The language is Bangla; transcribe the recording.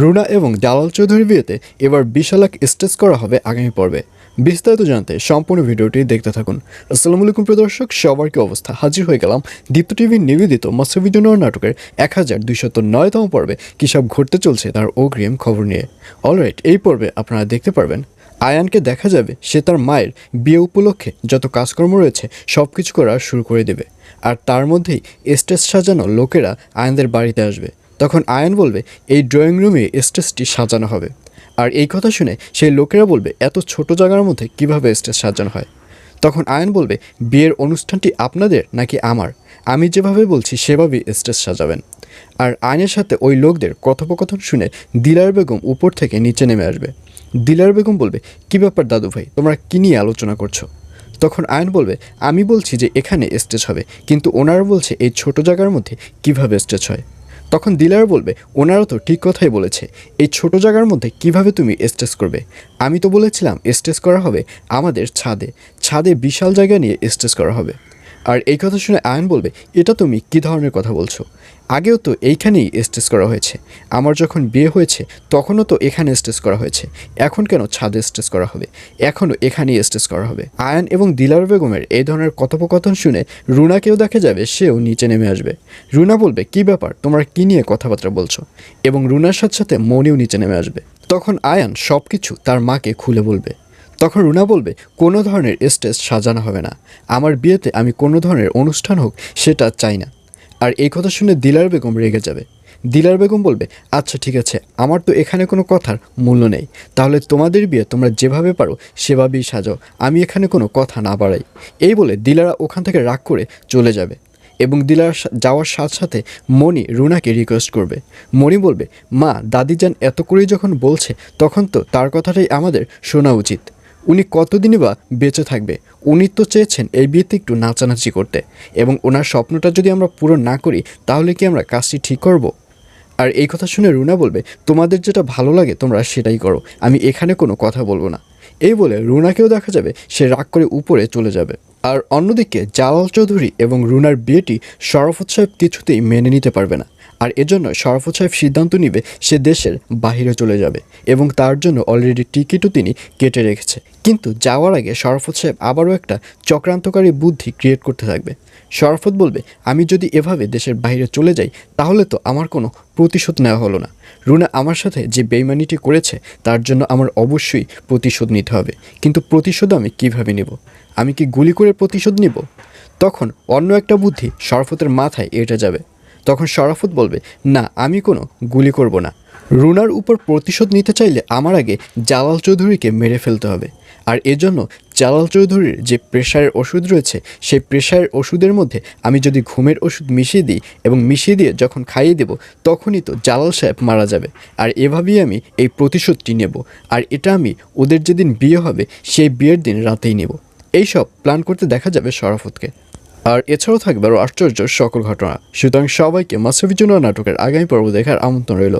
রুনা এবং জালাল চৌধুরীর বিয়েতে এবার বিশাল এক স্টেজ করা হবে আগামী পর্বে। বিস্তারিত জানতে সম্পূর্ণ ভিডিওটি দেখতে থাকুন। আসসালামু আলাইকুম প্রিয় দর্শক, সবার কি অবস্থা? হাজির হয়ে গেলাম দীপ্ত টিভির নিবেদিত মৎস্যবিজনর নাটকের এক হাজার দুইশত নয়তম পর্বে কী সব ঘটতে চলছে তার অগ্রিম খবর নিয়ে। অলরাইট, এই পর্বে আপনারা দেখতে পারবেন, আয়ানকে দেখা যাবে সে তার মায়ের বিয়ে উপলক্ষে যত কাজকর্ম রয়েছে সব কিছু করা শুরু করে দেবে। আর তার মধ্যেই স্টেজ সাজানো লোকেরা আয়ানদের বাড়িতে আসবে। তখন আয়ন বলবে, এই ড্রয়িং রুমে স্টেজটি সাজানো হবে। আর এই কথা শুনে সেই লোকেরা বলবে, এত ছোট জায়গার মধ্যে কীভাবে স্টেজ সাজানো হয়? তখন আয়ন বলবে, বিয়ের অনুষ্ঠানটি আপনাদের নাকি আমার? আমি যেভাবে বলছি, সেভাবেই স্টেজ সাজাবেন। আর আয়নের সাথে ওই লোকদের কথোপকথন শুনে দিলার বেগম উপর থেকে নিচে নেমে আসবে। দিলার বেগম বলবে, কী ব্যাপার দাদু ভাই, তোমরা কী নিয়ে আলোচনা করছ? তখন আয়ন বলবে, আমি বলছি যে এখানে স্টেজ হবে, কিন্তু ওনারা বলছে এই ছোট জায়গার মধ্যে কীভাবে স্টেজ হয়? তখন দিলার বলবে ওনারা তো ঠিক কথাই বলেছে। এই ছোট জায়গার মধ্যে কীভাবে তুমি স্টেজ করবে? আমি তো বলেছিলাম স্টেজ করা হবে আমাদের ছাদে। ছাদে বিশাল জায়গা নিয়ে স্টেজ করা হবে। আর এই কথা শুনে আয়ন বলবে, এটা তুমি কী ধরনের কথা বলছো? আগেও তো এইখানেই স্টেজ করা হয়েছে। আমার যখন বিয়ে হয়েছে, তখনও তো এখানে স্টেজ করা হয়েছে। এখন কেন ছাদে স্টেজ করা হবে? এখনও এখানেই স্টেজ করা হবে। আয়ন এবং দিলার বেগমের এই ধরনের কথোপকথন শুনে রুনাকেও দেখা যাবে সেও নিচে নেমে আসবে। রুনা বলবে, কি ব্যাপার? তোমরা কি নিয়ে কথাবার্তা বলছো? এবং রুনার সাথে সাথে মনিও নিচে নেমে আসবে। তখন আয়ান সব কিছু তার মাকে খুলে বলবে। তখন রুনা বলবে, কোনো ধরনের স্টেজ সাজানো হবে না। আমার বিয়েতে আমি কোনো ধরনের অনুষ্ঠান হোক, সেটা চাই না। আর এই কথা শুনে দিলার বেগম রেগে যাবে। দিলার বেগম বলবে আচ্ছা ঠিক আছে, আমার তো এখানে কোনো কথার মূল্য নেই। তাহলে তোমাদের বিয়ে তোমরা যেভাবে পারো, সেভাবেই সাজাও। আমি এখানে কোনো কথা না বাড়াই। এই বলে দিলারা ওখান থেকে রাগ করে চলে যাবে। এবং দিলার যাওয়ার সাথে সাথে মণি রুনাকে রিকোয়েস্ট করবে। মণি বলবে, মা, দাদি দাদিজান এত করেই যখন বলছে, তখন তো তার কথাটাই আমাদের শোনা উচিত। উনি কতদিনই বা বেঁচে থাকবে? উনি তো চেয়েছেন এই বিয়েতে একটু নাচানাচি করতে। এবং ওনার স্বপ্নটা যদি আমরা পূরণ না করি, তাহলে কি আমরা কাজটি ঠিক করব? আর এই কথা শুনে রুনা বলবে, তোমাদের যেটা ভালো লাগে, তোমরা সেটাই করো। আমি এখানে কোনো কথা বলব না। এই বলে রুনাকেও দেখা যাবে, সে রাগ করে উপরে চলে যাবে। আর অন্যদিকে জালাল চৌধুরী এবং রুনার বিয়েটি শরফত সাহেব কিছুতেই মেনে নিতে পারবে না। আর এজন্য শরফত সাহেব সিদ্ধান্ত নিবে সে দেশের বাহিরে চলে যাবে এবং তার জন্য অলরেডি টিকিটও তিনি কেটে রেখেছে। কিন্তু যাওয়ার আগে শরফত সাহেব আবারও একটা চক্রান্তকারী বুদ্ধি ক্রিয়েট করতে থাকবে। শরফত বলবে, আমি যদি এভাবে দেশের বাইরে চলে যাই, তাহলে তো আমার কোনো প্রতিশোধ নেওয়া হলো না। রুনা আমার সাথে যে বেইমানিটি করেছে, তার জন্য আমার অবশ্যই প্রতিশোধ নিতে হবে। কিন্তু প্রতিশোধ আমি কীভাবে নেব? আমি কি গুলি করে প্রতিশোধ নিব? তখন অন্য একটা বুদ্ধি শরফতের মাথায় এটা যাবে। তখন শরাফত বলবে, না, আমি কোনো গুলি করব না। রুনার উপর প্রতিশোধ নিতে চাইলে আমার আগে জালাল চৌধুরীকে মেরে ফেলতে হবে। আর এজন্য জালাল চৌধুরীর যে প্রেশারের ওষুধ রয়েছে, সেই প্রেশারের ওষুধের মধ্যে আমি যদি ঘুমের ওষুধ মিশিয়ে দিই এবং মিশিয়ে দিয়ে যখন খাইয়ে দেব, তখনই তো জালাল সাহেব মারা যাবে। আর এভাবেই আমি এই প্রতিশোধটি নেব। আর এটা আমি ওদের যেদিন বিয়ে হবে, সেই বিয়ের দিন রাতেই নেব। এইসব প্ল্যান করতে দেখা যাবে শরাফতকে আর এছাড়াও থাকবে আরও আশ্চর্য সকল ঘটনা। সুতরাং সবাইকে মাস্টার নাটকের আগামী পর্ব দেখার আমন্ত্রণ রইল।